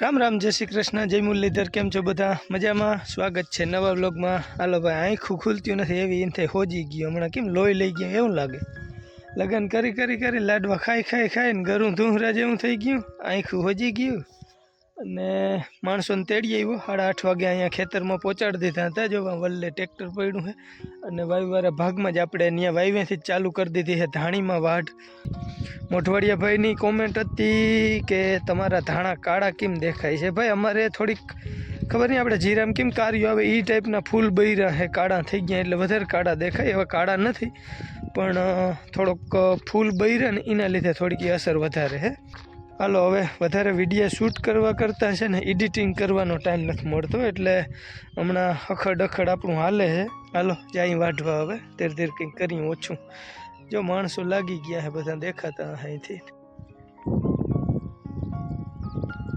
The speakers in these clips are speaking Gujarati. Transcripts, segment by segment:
રામ રામ, જય શ્રી કૃષ્ણ, જય મુરલીધર, કેમ છો બધા? મજામાં? સ્વાગત છે નવા બ્લોગમાં હાલો ભાઈ, આંખું ખુલતું નથી, એવી એમ થઈ હોજી ગયું. હમણાં કેમ લોહી લઈ ગયા? એવું લાગે. લગ્ન કરી કરી કરી લાડવા ખાઈ ખાઈ, ખાઈને ગરું ધૂંહરા જેવું થઈ ગયું. આંખું હોજી ગયું. અને માણસોને તેડી આવ્યો. સાડા આઠ વાગે અહીંયા ખેતરમાં પહોંચાડી દીધા હતા. જો વલ્લે ટ્રેક્ટર પડ્યું છે. અને વાયુવાળા ભાગમાં જ આપણે અહીંયા વાયવેથી જ ચાલુ કરી દીધી છે ધાણીમાં વાઢ. મોઢવાડિયા ભાઈની કોમેન્ટ હતી કે તમારા ધાણા કાળા કેમ દેખાય છે? ભાઈ, અમારે થોડીક ખબર નહીં આપણે જીરામ કેમ કાર્યો આવે? એ ટાઈપના ફૂલ બૈરા હે કાળા થઈ ગયા એટલે વધારે કાળા દેખાય. એવા કાળા નથી. પણ થોડોક ફૂલ બૈરા ને એના લીધે થોડીક અસર વધારે હે હાલો, હવે વધારે વીડિયો શૂટ કરવા કરતાં છે ને એડિટિંગ કરવાનો ટાઈમ નથી મળતો, એટલે હમણાં અખડ અખડ આપણું હાલે છે. હાલો જાય વાઢવા હવે, ધીરે ધીરે કંઈક કરી ઓછું. જો માણસો લાગી ગયા છે બધા દેખાતા અહીંથી.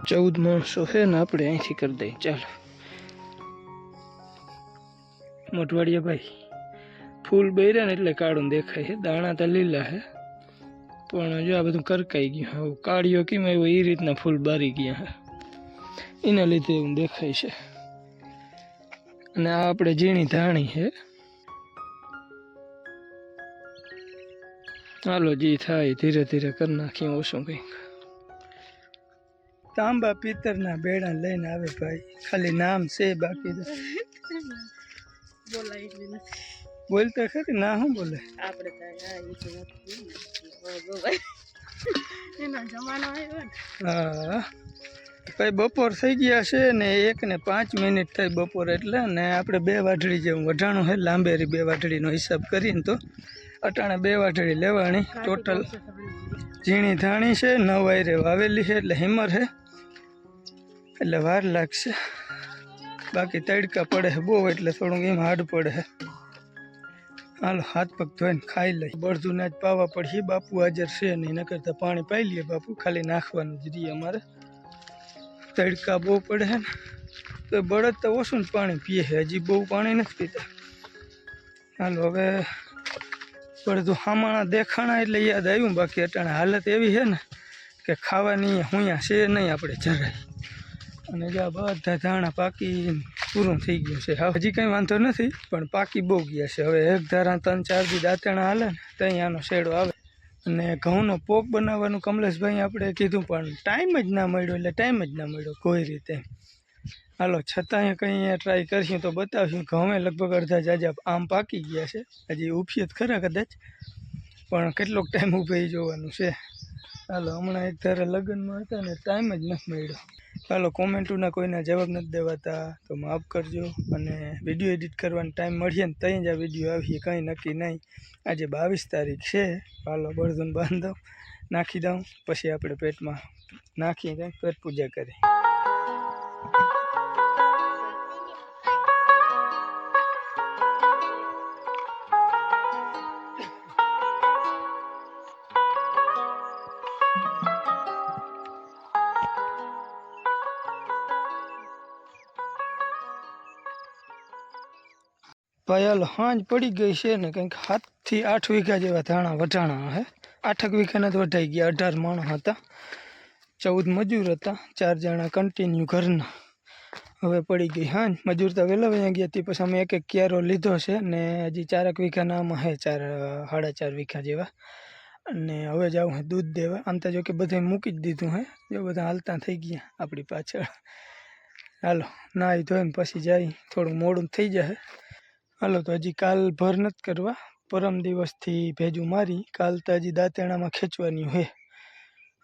ચૌદ માણસો છે ને, આપણે અહીંથી કરી દઈએ. ચાલો. મોટવાડિયા ભાઈ ફૂલ બૈરા ને એટલે કાળું દેખાય છે, દાણા તો લીલા છે. પણ જો આ બધું કરકાઈ ગયું હવે કાળીઓ કેમ આવ્યો એ રીતના ફૂલ બારી ગયા એના લીધે એવું દેખાય છે. અને આ આપણે ઝીણી ધાણી છે. હાલો જી થાય ધીરે ધીરે કરી નાખીએ ઓછું કંઈક. તાંબા પિત્તરના બેડા લઈને આવે ભાઈ. ખાલી નામ છે બાકી બોલાય બોલતા ખરી ના શું બોલે? આપણે હા. ભાઈ બપોર થઈ ગયા છે ને એક ને પાંચ મિનિટ થઈ બપોર એટલે ને આપણે બે વાટડી જેવું વઢાણું છે લાંબેરી બે વાટડીનો હિસાબ કરીને તો અટાણે બે વાઢળી લેવાની. ટોટલ ઝીણી ધાણી છે નવાયરે વાવેલી છે એટલે હિમર છે એટલે વાર લાગશે. બાકી તડકા પડે બહુ એટલે થોડુંક એમ હાર્ડ પડે છે હાલો હાથ પગ ધોઈને ખાઈ લઈ. બળધું જ પાવા પડશે. બાપુ હાજર છે નહીં ન કરતા પાણી પાઈ લઈએ બાપુ. ખાલી નાખવાનું જ રહીએ અમારે. તડકા બહુ પડે ને, તો બળદ તો ઓછું જ પાણી પીએ છે. હજી બહુ પાણી નથી પીતા. હાલો હવે બળધું હામાણા દેખાણા એટલે યાદ આવ્યું બાકી અટાણે હાલત એવી છે ને કે ખાવાની હુંયા છે નહીં આપણે જરાય. અને જ્યાં બધા ધાણા પાકી પૂરું થઈ ગયું છે. હજી કંઈ વાંધો નથી, પણ પાકી બહુ ગયા છે. હવે એક ધારા ત્રણ ચાર દી દાંતણા હાલે ને ત્યાં આનો શેડો આવે. અને ઘઉંનો પોક બનાવવાનું કમલેશભાઈ આપણે કીધું, પણ ટાઈમ જ ના મળ્યો, એટલે ટાઈમ જ ના મળ્યો કોઈ રીતે. હાલો છતાંય કંઈ ટ્રાય કરશું તો બતાવશું. ઘઉં લગભગ અડધા જાજા આમ પાકી ગયા છે. હજી ઉપસીએ જ ખરા કદાચ, પણ કેટલોક ટાઈમ ઊભે જોવાનું છે. હાલો, હમણાં એક ધારે લગ્નમાં હતા ને ટાઈમ જ નથી મળ્યો. ચાલો કોમેન્ટોના કોઈના જવાબ નથી દેવાતા, તો માફ કરજો. અને વીડિયો એડિટ કરવાનો ટાઈમ મળીએ ને ત્યાં જ આ વીડિયો આવીએ, કંઈ નક્કી નહીં. આજે બાવીસ તારીખ છે. ચાલો બળદુન બાંધો, નાખી દઉં. પછી આપણે પેટમાં નાખીએ કંઈક પેટ પૂજા કરીએ. હાલો હાંજ પડી ગઈ છે ને કંઈક સાતથી આઠ વીઘા જેવા ધાણા વઢાણા હે. આઠક વીઘાના તો વઢાઈ ગયા, અઢાર માણસ હતા. ચૌદ મજૂર હતા, ચાર જણા કન્ટિન્યુ ઘરના. હવે પડી ગઈ હાંજ. મજૂર તો વહેલા વયા ગયા હતી પછી અમે એક એક ક્યારો લીધો છે ને હજી ચારક વીઘાના આમાં હે, ચાર, સાડા ચાર વીઘા જેવા. અને હવે જાઉં હે, દૂધ દેવા. આમ તો જો કે બધે મૂકી જ દીધું હે. જો બધા હાલતા થઈ ગયા આપણી પાછળ. હાલો, નાહી ધોઈને પછી જાય, થોડું મોડું થઈ જાય. હાલો તો હજી કાલ ભર નથી કરવા. પરમ દિવસથી ભેજું મારી. કાલ તો હજી દાંતેણામાં ખેંચવાની હોય.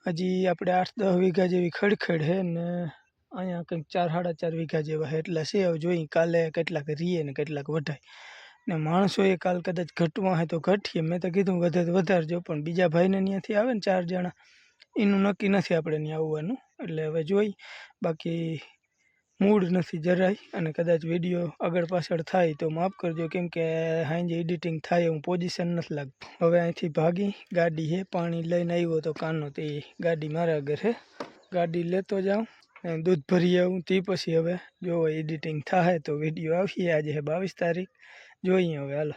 હજી આપણે આઠ દસ વીઘા જેવી ખડખડ હે ને અહીંયા કંઈક ચાર, સાડા ચાર વીઘા જેવા હે એટલા છે. હવે જોઈ કાલે કેટલાક રીએ ને કેટલાક વઢાય ને માણસોએ કાલ કદાચ ઘટવા હે તો ઘટીએ. મેં તો કીધું વધે તો વધારજો, પણ બીજા ભાઈને ત્યાંથી આવે ને ચાર જણા. એનું નક્કી નથી આપણે ત્યાં આવવાનું. એટલે હવે જોઈ. બાકી મૂડ નથી જરાય અને કદાચ વીડિયો આગળ પાછળ થાય તો માફ કરજો, કેમ કે હાંજે એડિટિંગ થાય હું પોઝિશન નથી લાગતું. હવે અહીંથી ભાગી, ગાડી છે પાણી લઈને આવ્યો તો કાનો તે ગાડી મારા ઘરે ગાડી લેતો જાઉં અને દૂધ ભરી આવું, તે પછી હવે જો એડિટિંગ થાય તો વીડિયો આવશે. આજે હે બાવીસ તારીખ. જોઈએ હવે, હાલો.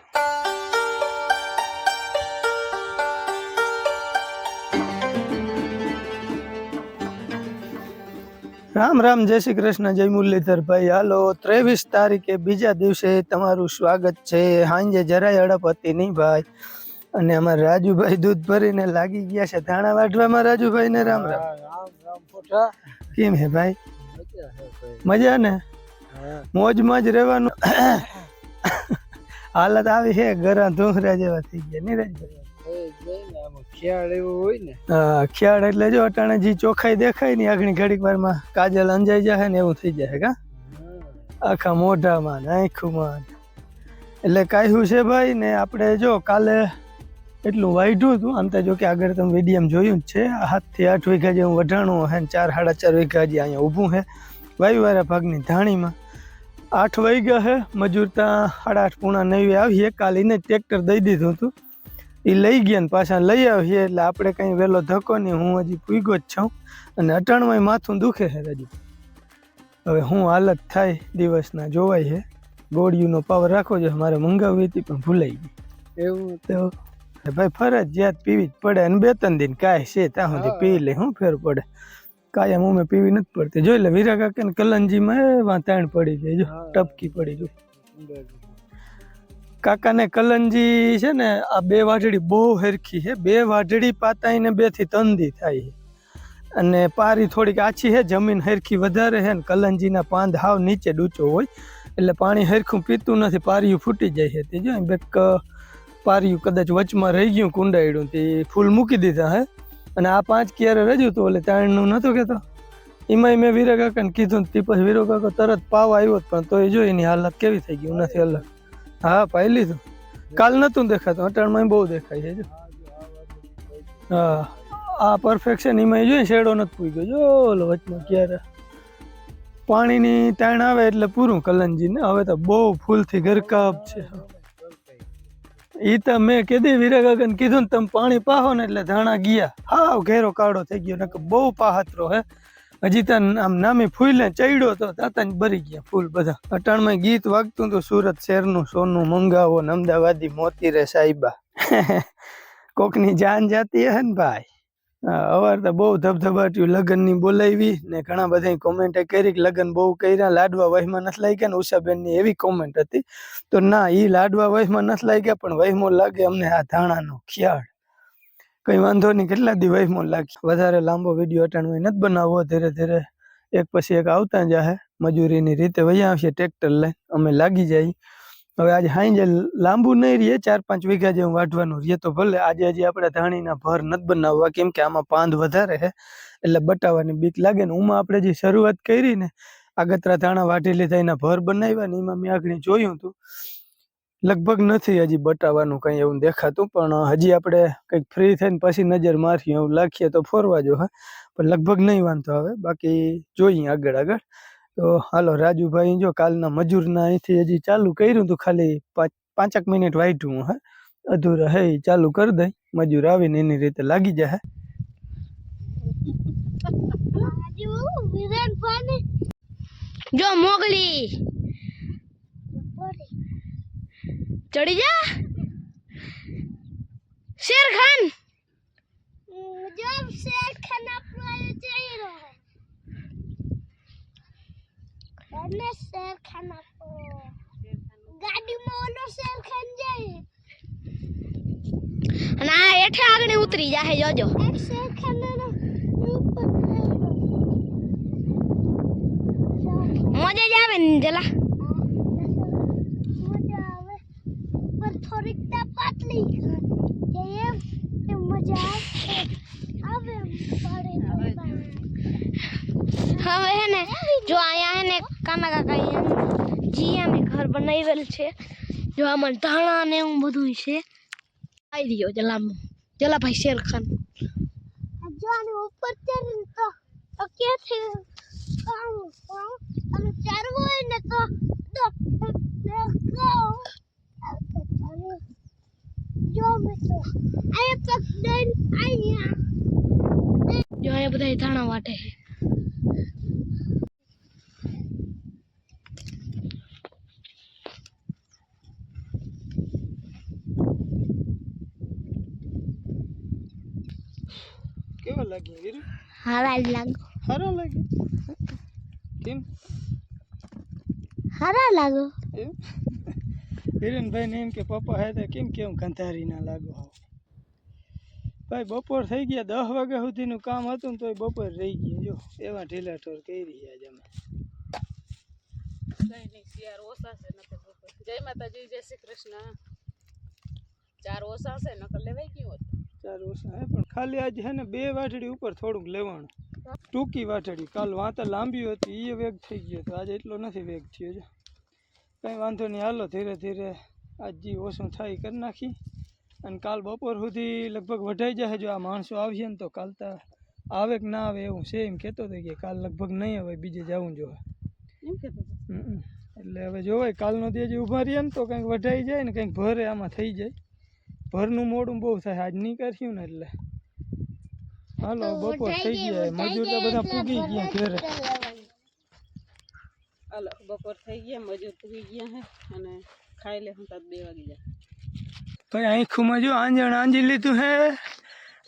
રામ રામ જય શ્રી કૃષ્ણ જય મુરલીધર ભાઈ. હાલો ત્રેવીસ તારીખે બીજા દિવસે તમારું સ્વાગત છે. સાંજે જરાય અડપ હતી નહીં ભાઈ. અને અમારા રાજુભાઈ દૂધ ભરીને લાગી ગયા છે. ધાણા વાઢવામાં રાજુભાઈ ને રામ. રામ કેમ હે ભાઈ? મજા ને? મોજમાં જ રહેવાનું. હાલત આવી છે. ગરા ધોહરા જેવા થઈ ગયા. નહીં રાજભાઈ ખ્યાલ એવો હોય ને. હા ખ્યાળ એટલે જો અટાણે જે ચોખાઈ દેખાય ને આગળ ઘડીક વારમાં કાજલ અંજાઈ જાય ને એવું થઈ જાય કા? આખા મોઢામાં ને આંખમાં. એટલે કાયું છે ભાઈ ને આપણે જો કાલે એટલું વાઢ્યું હતું આમ તો જો કે આગળ તમે વિડીયમ જોયું જ છે. સાતથી આઠ વીઘા જેવું વઢાણું હે ને ચાર સાડા ચાર વીઘા હજી અહીંયા ઊભું છે વાયુવાળા ભાગની ધાણીમાં. આઠ વાગ્યા હે મજૂર ત્યાં સાડા આઠ પૂણા નવી આવીએ. કાલે એને ટ્રેક્ટર દઈ દીધું હતું. એ લઈ ગયા ને પાછા લઈ આવીએ એટલે આપણે કંઈ વહેલો ધક્કો નહીં. હું હજી પૂગ્યો જ છું અને અટાણમાં માથું દુખે છે હજુ. હવે હું હાલત થાય દિવસના જોવાય છે. ગોળીઓનો પાવર રાખવો જોઈએ. મારે મંગાવવી હતી પણ ભૂલાઈ ગઈ. એવું? તો ભાઈ ફરજિયાત પીવી જ પડે અને બે ત્રણ દિન કાંઈ છે ત્યાં સુધી પી લે શું ફેર પડે. કાયમ અમે પીવી નથી પડતી. જોઈ લે વીરા કાકા ને કલંજીમાં વાતાણ પડી જાય. જો ટપકી પડી ગઈ કાકાને કલંજી છે ને, આ બે વાઢડી બહુ હરખી છે. બે વાઢડી પાતાઈને બેથી ત્રણ થાય છે. અને પારી થોડીક આછી છે, જમીન હરખી વધારે છે ને, કલંજીના પાંદ હાવ નીચે ડૂચો હોય. એટલે પાણી હરખું પીતું નથી, પારિયું ફૂટી જાય છે. જો બેક પારિયું કદાચ વચમાં રહી ગયું, કુંડાયડું, તે ફૂલ મૂકી દીધા હે. અને આ પાંચ ક્યારે રજ્યું હતું એટલે તાણનું નતો કહેતો. એમાંય મેં વીરા કાકાને કીધું તે પછી વીરો કાકા તરત પાવ આવ્યો પણ તો એ જો એની હાલત કેવી થઈ ગઈ નથી અલગ. હા પાઈ લીધું. કાલ નતું દેખાતું. અટાણમાં બહુ દેખાય છે હા, આ પરફેક્શન એમાં જોઈએ શેડો નથી પૂગ્યો ગયો. જો, ઓલો વચમાં ક્યારે? પાણીની તાણ આવે એટલે પૂરું કલંજીને હવે તો બહુ ફૂલથી ગરકાબ છે. ઈ તો મેં કીધી વીરા કાકાને કીધું ને તમે પાણી પાહો ને એટલે ધાણા ગયા. હાવ ઘેરો કાળો થઈ ગયો, નકર બહુ પાહતરો હે. હજી તો આમ નામી ફૂલે ચડ્યો તો તાતાને ભરી ગયા ફૂલ બધા. અટાણમાં ગીત વાગતું હતું સુરત શહેરનું સોનું મંગાવો ને અમદાવાદી મોતી રે સાહેબા કોકની જાન જાતી હે ને ભાઈ. અવાર તો બહુ ધબધબાટ્યું લગ્નની બોલાવી ને ઘણા બધા કોમેન્ટ કરી કે લગ્ન બહુ કર્યા, લાડવા વહીમાં નથી લાગ્યા ને ઉષાબેનની એવી કોમેન્ટ હતી. તો ના એ લાડવા વહીમાં નથી લાગ્યા પણ વહીમો લાગે અમને આ ધાણાનો ખ્યાલ. કઈ વાંધો નહીં, કેટલા દિવસમાં લાગશે? લાગે વધારે લાંબો વીડિયો અટાણમાં નથી બનાવવો ધીરે ધીરે એક પછી એક આવતા જાહે, મજૂરીની રીતે વયા આવશે ટ્રેક્ટર લઈ અમે લાગી જાય. હવે આજે હાઈ લાંબુ નહીં રહીએ ચાર પાંચ વીઘા જેવું વાઢવાનું રહીએ તો ભલે આજે હજી આપણે ધાણીના ભર નથી બનાવવા, કેમ કે આમાં પાંદ વધારે છે એટલે બટાવાની બીક લાગે ને, ઉમાં આપણે જે શરૂઆત કરી ને, આગતરા ધાણા વાઢી લીધા એના ભર બનાવ્યા ને, એમાં મેં આગળ જોયું હતું. લગભગ નથી હજી બટાવાનું કંઈ એવું દેખાતું પણ હજી આપણે કંઈક ફ્રી થઈને પછી નજર મારીએ એવું લાખીએ તો ફોરવા જો હા. પણ લગભગ નહીં વાંધો આવે. બાકી જોઈએ આગળ આગળ. તો હાલો રાજુભાઈ જો કાલના મજૂરના અહીંથી હજી ચાલુ કર્યું હતું ખાલી પાંચ પાંચક મિનિટ વાઈટું હે. અધૂરા હે ચાલુ કરી દઈ. મજૂર આવીને એની રીતે લાગી જાય જો મોગલી. ચડી જા. Shere Khan. જબ શેર ખાન આપણો જઈ રહ્યો અને શેર ખાન આપણો. ગાડીમાં ઓલો શેર ખાન જાય. અને આ એઠે આગળ ઉતરી જાહે જોજો. શેર ખાન મજા જ આવે ને જલા. હવે હે ને જો અહીંયા હે ને કાના કાકા એમ જી અમે ઘર બનાવેલ છે જો આમાં ધાણા ને એવું બધું છે આવી રહ્યો જલામ જલાભાઈ શેરખાન જો આને ઉપર ચડીને તો તો ક્યાંથી અને ચડવું હોય ને તો જો અહીંયા બધા ધાણા વાટે છે. કેવા લાગ્યા વીરુ હારા લાગો. સારા લાગે? કેમ? હારા લાગો. એમ? હિરેનભાઈ ને એમ કે પપ્પા હે તો કેમ કેમ ગંધારી ના લાગો હાવ ભાઈ બપોર થઈ ગયા દસ વાગ્યા સુધીનું કામ હતું ને તોય બપોર રહી ગયું. જો એવા ઢીલા ઠોર કરી રહ્યા જ અમે. કઈ નહીં શિયાર ઓછા છે નકર બપોર. જય માતાજી જય શ્રી કૃષ્ણ. ચાર ઓછા છે નકર લેવાઈ ગયું હોત? ચાર ઓછા હે પણ ખાલી આજે હે ને બે વાટડી ઉપર થોડુંક લેવાનું. ટૂંકી વાટડી કાલ વાંતા લાંબી હતી એ વેગ થઈ ગયો તો આજે એટલો નથી વેગ થયો છે કંઈ વાંધો નહીં હાલો ધીરે ધીરે આજ જે ઓછું થાય કરી નાખી. અને કાલ બપોર સુધી લગભગ વઢાઈ જશે જો આ માણસો આવશે ને તો કાલ તો આવે કે ના આવે એવું છે એમ કહેતો હતો કે કાલ લગભગ નહીં આવે બીજે જવું એમ કહેતો એટલે હવે જોવાય કાલનો દે જે ઊભા રહીએ ને તો કંઈક વઢાઈ જાય ને કંઈક ભરે આમાં થઈ જાય. ભરનું મોડું બહુ થાય આજ નહીં કરશું ને એટલે. હાલો બપોર થઈ ગયા મજૂર તો બધા પૂગી ગયા ઘરે. હાલો બપોર થઈ ગયા મજૂર પૂરી ગયા હે અને ખાઈ લે હું બે વાગી જાય. ભાઈ આંખુમાં જો આંજણ આંજી લીધું હે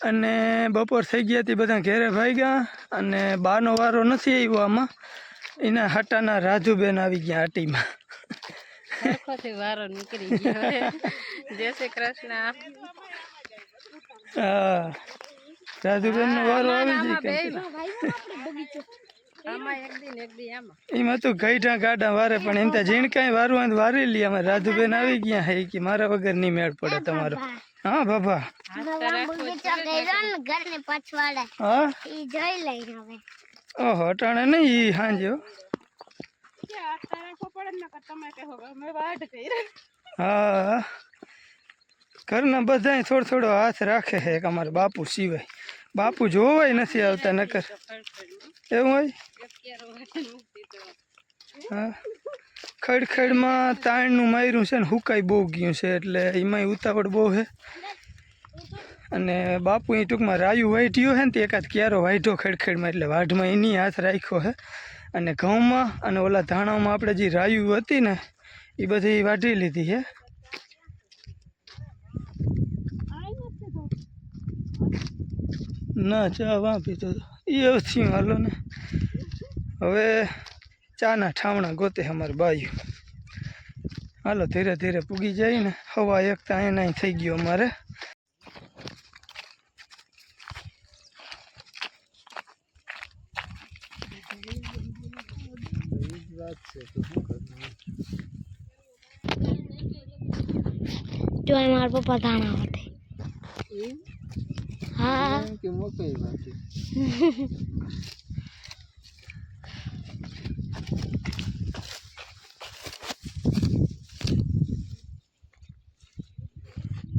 અને બપોર થઈ ગયા તે બધા ઘેરે ભાઈ ગયા અને બાનો વારો નથી આવ્યો આમાં. એના હાટાના રાજુબેન આવી ગયા હાટીમાં. વારો નીકળી ગયો જય શ્રી કૃષ્ણ. હા રાજુબેનનો વારો આવી ગયો જાય એમાં તો ગઈઢા ગાડા વારે પણ એમ ત્યાં જીણ કાંઈ વારું હોય વારી લઈએ અમે રાધુબેન આવી ગયા હે કે મારા વગર નહીં મેળ પડે તમારો. હા બાબા. બગીચો કર્યો ને ઘરને પછવાડે. હા? ઈ જોઈ લઈ હવે. ઓહો અટાણે નહીં ઈ હાંજો હો. ઘરના બધાય થોડો થોડો હાથ રાખે છે અમારા બાપુ સિવાય. બાપુ જોવાય નથી આવતા નકર. એવું હોય? ખડખડમાં તાણનું માર્યું છે ને હુકાઈ બહુ ગયું છે એટલે એમાંય ઉતાવળ બહુ છે. અને બાપુ એ ટૂંકમાં રાયું વાઢ્યું છે ને તે એકાદ ક્યારો વાઢ્યો ખડખડમાં એટલે વાઢમાં એની હાથ રાખ્યો છે. અને ઘઉંમાં અને ઓલા ધાણામાં આપણે જે રાયું હતી ને એ બધી વાઢી લીધી છે. ના, ચા વાપી તો એ થયું, હાલો ને. હવે ચાના ઠામણા ગોતે અમારે બાયું હાલો ધીરે ધીરે પૂગી જાય ને હવા એક તો અહીંયા થઈ ગયો અમારે. જો મારા પપ્પા ધાણા વાટે. હા. કે વાટી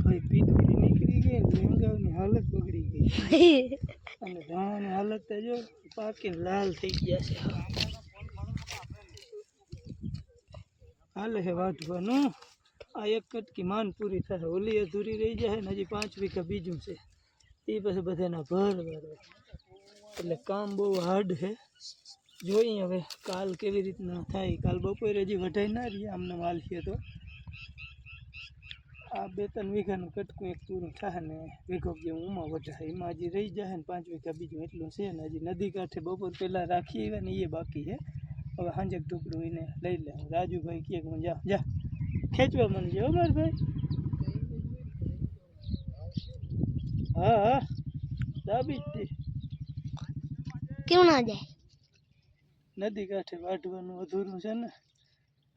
ભાઈ પીતળી નીકળી ગઈ ને લેંગાની હાલત બગડી ગઈ અને ધાણાની હાલત જો પાકીને લાલ થઈ ગયા છે. હાલે છે વાટવાનું. આ એક કટકી માન પૂરી થશે ઓલી અધૂરી રહી જાય ને હજી પાંચ વીઘા બીજું છે. એ પછી બધાના ભર વાળો. એટલે કામ બહુ હાર્ડ છે. જોઈએ હવે કાલ કેવી રીતના થાય. કાલ બપોરે હજી વઢાઈ ના રહીએ આમને વાલીએ તો. આ બે ત્રણ વીઘાનું કટકું એક પૂરું થાય ને વીઘો જેવું ઉમાં વઢાય એમાં હજી રહી જાય ને પાંચ વીઘા બીજું એટલું છે ને હજી નદી કાંઠે બપોર પહેલાં રાખી આવ્યા ને એ બાકી છે. હવે સાંજે ટુકડું એને લઈ લે. રાજુભાઈ કહે કે હું જા જા. ખેંચવા મને જો માર ભાઈ. હા હા. દાબી જ દે. કેવું ના જાય? નદી કાંઠે વાઢવાનું અધૂરું છે ને.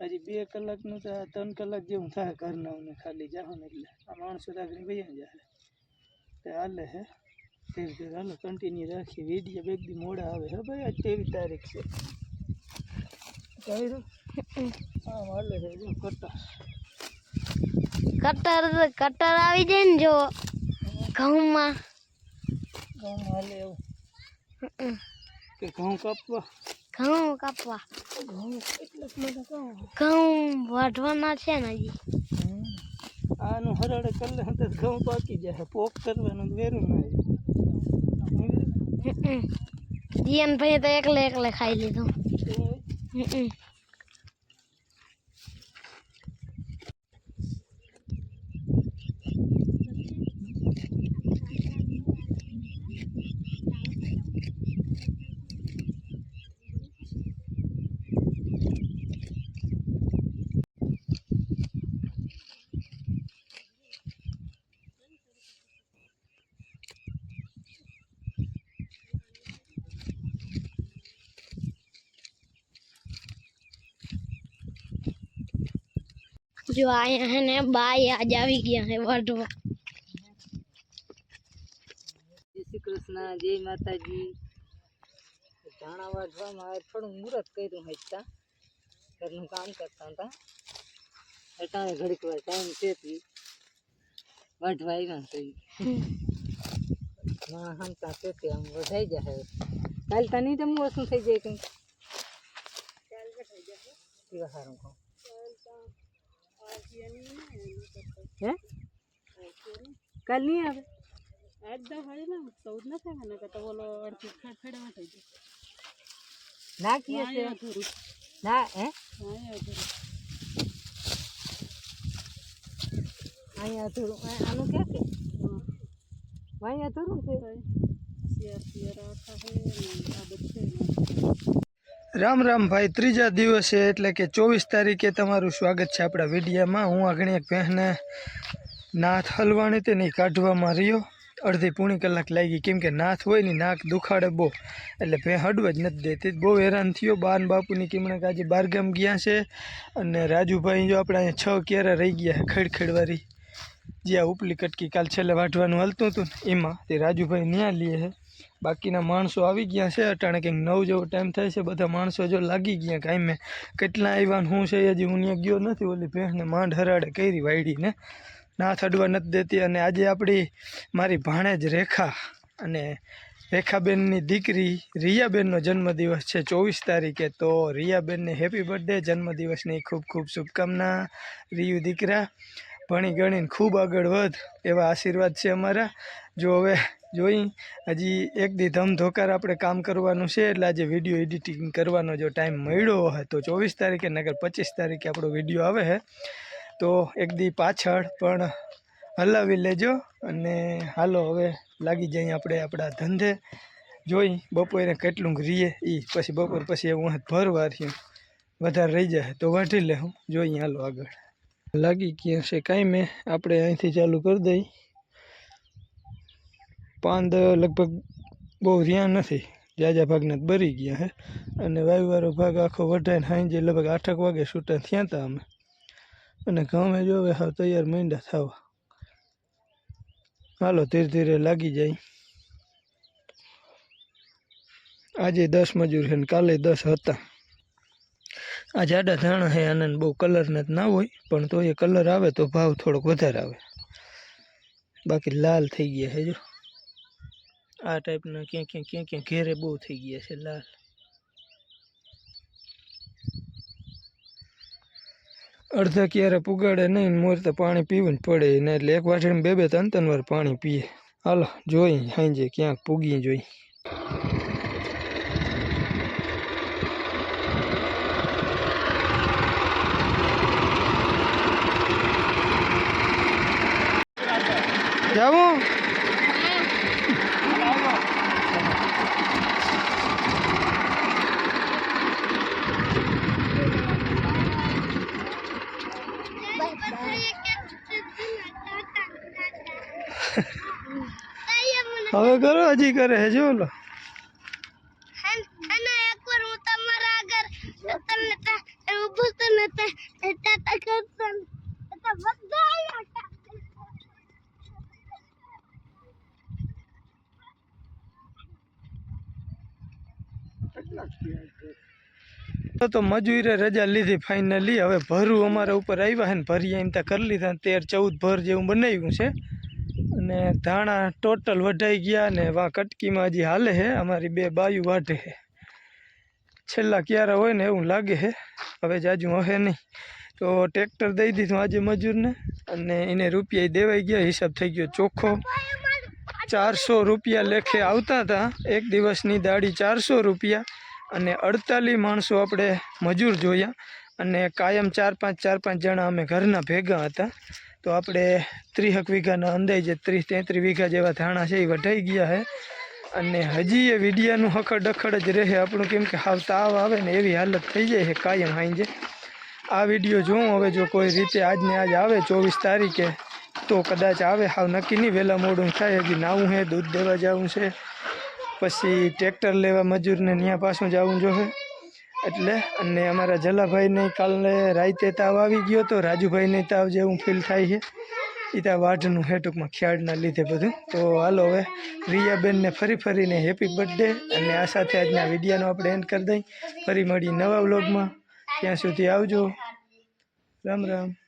હજી બે કલાકનું તો ત્રણ કલાક જેવું થાય ઘરનાઓને ખાલી જાઓ ને એટલે. આ માણસો રાખીને ભાઈ જાય તે હાલે હે. ધીરે ધીરે હાલો કન્ટિન્યુ રાખી વીડિયો બે દી મોડા આવે હે ભાઈ આજ તેવી તારીખ છે. કહી આમ હાલે છે જો કટર. કટર કટર આવી જાય ને જો ઘઉંમાં. ઘઉં હાલે એવું કે ઘઉં કાપવા? ઘઉં કાપવા. ઘઉં વાઢવાના છે ને હજી. હમ. આનું હરડે કરલે તો ઘઉં પાકી જાય પોક કરવાનું વેરું ના જીયન ભાઈ તો એકલે એકલે ખાઈ લીધું. એવું હોય? હમ. જો અહીંયા હે ને બાય આજ આવી ગયા હે વાઢવા જય શ્રી કૃષ્ણ જય માતાજી ધાણા વાઢવામાં આ થોડું મુહૂર્ત કર્યું હતા ઘરનું કામ કરતા હતા. અટાણે ઘડીક વાર ટાઈમ તેથી વાઢવા આવ્યા તો માણા હમતા તેથી આમ વધાઈ જાય. કાલ તની તો ઓછું થઈ જાય કંઈક કેવા સારું કહું. હે? કાલ નહીં આવે? આજ દસ વાળી ને ચૌદ ના થાય ને તો બોલો અડધી ખેડ ખેડામાં થઈ જાય ના કીએ છે. અધૂરું ના, હે? અહીંયા અધૂરું. અહીંયા આ- આનું ક્યાં કે અહીંયા થોડું છે? શિયાર શિયાર આખા છે? આ બધું રામ રામ ભાઈ, ત્રીજા દિવસે એટલે કે ચોવીસ તારીખે તમારું સ્વાગત છે આપણા વિડીયામાં. હું આગળ એક બહેને નાથ હલવાણી તેની કાઢવામાં રહ્યો. અડધી પૂણી કલાક લાગી. કેમ કે નાથ હોય ને નાક દુખાડે બહુ. એટલે ભે હડવા જ નથી દેતી. બહુ હેરાન થયો. બાન બાપુની કિમણક આજે બારગામ ગયા છે. અને રાજુભાઈ જો આપણે અહીંયા છ ક્યારે રહી ગયા છે જે આ ઉપલી કટકી કાલ છેલ્લે વાઢવાનું હાલતું હતું ને, એમાં તે રાજુભાઈ ન્યા લે છે. બાકીના માણસો આવી ગયા છે, અટાણે કંઈક નવ જેવો ટાઈમ થાય છે, બધા માણસો જો લાગી ગયા કાંઈ કેટલા આવ્યા હું છે, હજી હું ત્યાં ગયો નથી, ઓલી ભેંસને માંડ હરાડે કરી વાયડીને ના. થડવા નથી દેતી અને આજે આપણી મારી ભાણેજ રેખા અને રેખાબેનની દીકરી રિયાબેનનો જન્મદિવસ છે ચોવીસ તારીખે, તો રિયાબેનને હેપી બર્થડે જન્મદિવસની ખૂબ ખૂબ શુભકામના. રિયુ દીકરા, ભણી ગણીને ખૂબ આગળ વધ, એવા આશીર્વાદ છે અમારા. જો હવે જોઈ. હજી એક દી ધમધોકાર આપણે કામ કરવાનું છે, એટલે આજે વીડિયો એડિટિંગ કરવાનો જો ટાઈમ મળ્યો હોય તો ચોવીસ તારીખે નગર પચીસ તારીખે આપણો વીડિયો આવે છે. તો એક દી પાછળ પણ હલાવી લેજો અને હાલો હવે લાગી જાય આપણે આપણા ધંધે. જોઈ, બપોરે કેટલું રીએ એ પછી બપોર પછી એવું ભરવા રહ્યું વધારે રહી જાય તો વાઢી લે હું જોઈએ હાલો આગળ. લાગી ગયા છે કાંઈ મેં. આપણે અહીંથી ચાલુ કરી દઈ પાંદ લગભગ બહુ રહ્યા નથી. જાજા ભાગના બરી ગયા હે. અને વાયુવાળો ભાગ આખો વઢાઈને સાંજે લગભગ આઠક વાગે છૂટા થયા હતા અમે. અને ઘઉં જો હવે હાવ તૈયાર માંડ્યા થવા. હાલો, ધીરે ધીરે લાગી જાય. આજે દસ મજૂર છે ને કાલે દસ હતા. આ જાડા ધાણા છે આનંદ બહુ કલરના ના હોય, પણ તો એ કલર આવે તો ભાવ થોડોક વધારે આવે. બાકી લાલ થઈ ગયા છે જો. આ ટાઈપના ક્યાં ક્યાં ક્યાં ક્યાં ઘેરે બહુ થઈ ગયા છે, લાલ. અડધા ક્યારે પુગાડે નહીં ને મોર તો પાણી પીવું જ પડે ને એટલે એક વાટડીમાં બે બે ત્રણ ત્રણ વાર પાણી પીએ. હાલો, જોઈ સાંજે ક્યાંક પૂગી જોઈ. જાવું. હવે કરો હજી કરે છે જો લો અને એકવાર હું તમારા આગળ તમને તા- ઊભું તો નતા ટાટા કરતો ને. તો બધા આવ્યા ટા- તો મજૂરે રજા લીધી ફાઇનલી હવે ભરું અમારા ઉપર આવ્યા છે ને ભરીએ એમ ત્યાં કરી લીધા તેર ચૌદ ભર જેવું બનાવ્યું છે. અને ધાણા ટોટલ વઢાઈ ગયા ને વા કટકીમાં હજી હાલે છે અમારી બે બાયું વાઢે છે છેલ્લા ક્યારે હોય ને એવું લાગે છે હવે જાજુ હવે નહીં. તો ટ્રેક્ટર દઈ દીધું આજે મજૂરને અને એને રૂપિયા દેવાઈ ગયા, હિસાબ થઈ ગયો ચોખ્ખો. ચારસો રૂપિયા લેખે આવતા હતા. એક દિવસની દાડી ચારસો રૂપિયા. અને અડતાલીસ માણસો આપણે મજૂર જોયા અને કાયમ ચાર પાંચ ચાર પાંચ જણા અમે ઘરના ભેગા હતા. તો આપણે ત્રીસક વીઘાના અંદાજે ત્રીસ તેત્રીસ વીઘા જેવા ધાણા છે એ વઢાઈ ગયા છે. અને હજી એ વિડિયાનું હખડ ડખડ જ રહે. આપણું કેમ કે હાવ તાવ આવે ને એવી હાલત થઈ જાય છે કાયમ હાંજે. આ વીડિયો જોઉં હવે જો કોઈ રીતે આજને આજ આવે ચોવીસ તારીખે, તો કદાચ આવે. હાવ નક્કી નહીં, વહેલા મોડું થાય. હજી નાવું છે, દૂધ દેવા જવું છે. પછી ટ્રેક્ટર લેવા મજૂરને ત્યાં પાછું જવું જોશે એટલે અને અમારા જલાભાઈને કાલે રાતે તાવ આવી ગયો તો રાજુભાઈને તાવ જેવું ફીલ થાય છે. એ ત્યાં વાઢનું હે ટૂંકમાં ખ્યાળના લીધે બધું. તો હાલો હવે રિયાબેનને ફરી ફરીને હેપી બર્થડે અને આ સાથે આજના વિડીયાનો આપણે એન્ડ કરી દઈ ફરી મળી નવા વ્લોગમાં ત્યાં સુધી આવજો. રામ રામ.